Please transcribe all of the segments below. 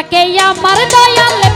তাকে আমার দয়ালে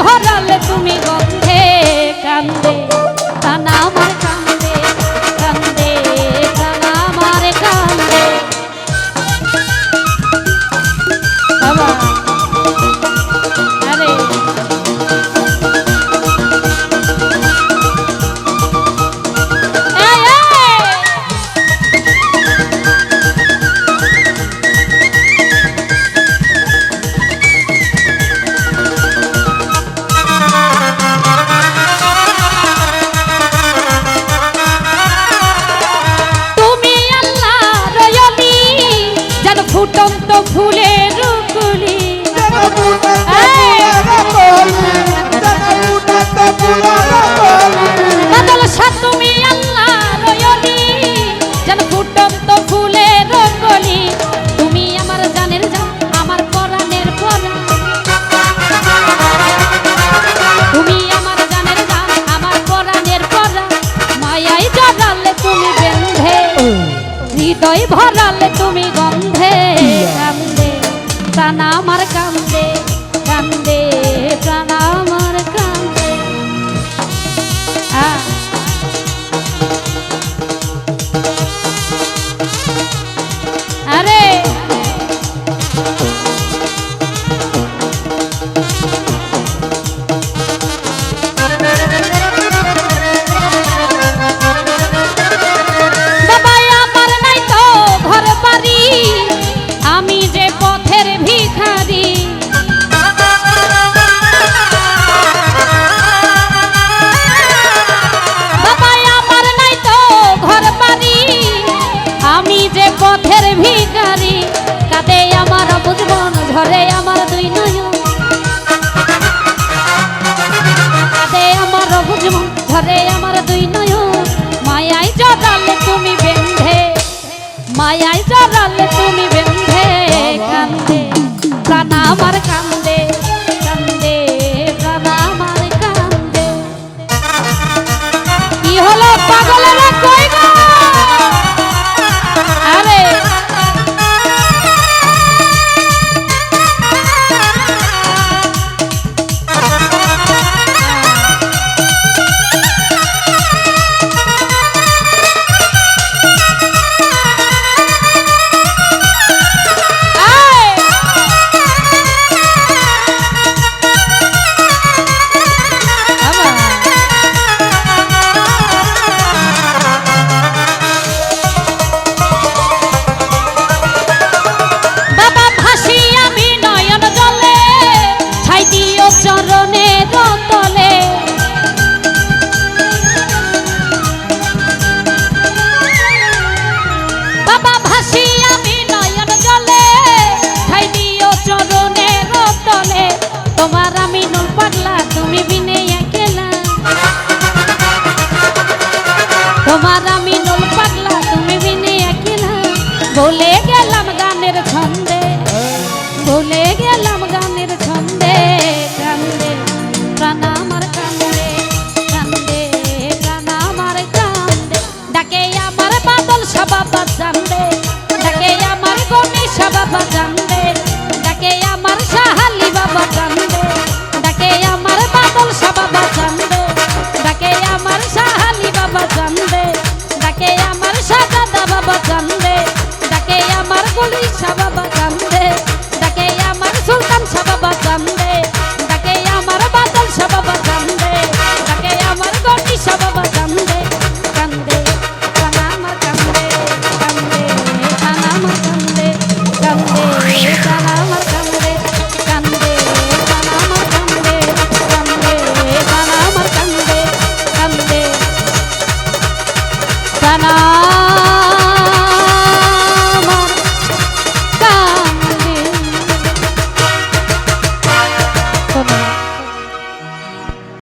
ভরলে তুমি গন্ধে কান্দে কানা আমার কান্দে। ভরালে তুমি গন্ধে কান্দে তানা আমার কান্দে কান্দে। गया लम गाने खंदे भूले गया Ana.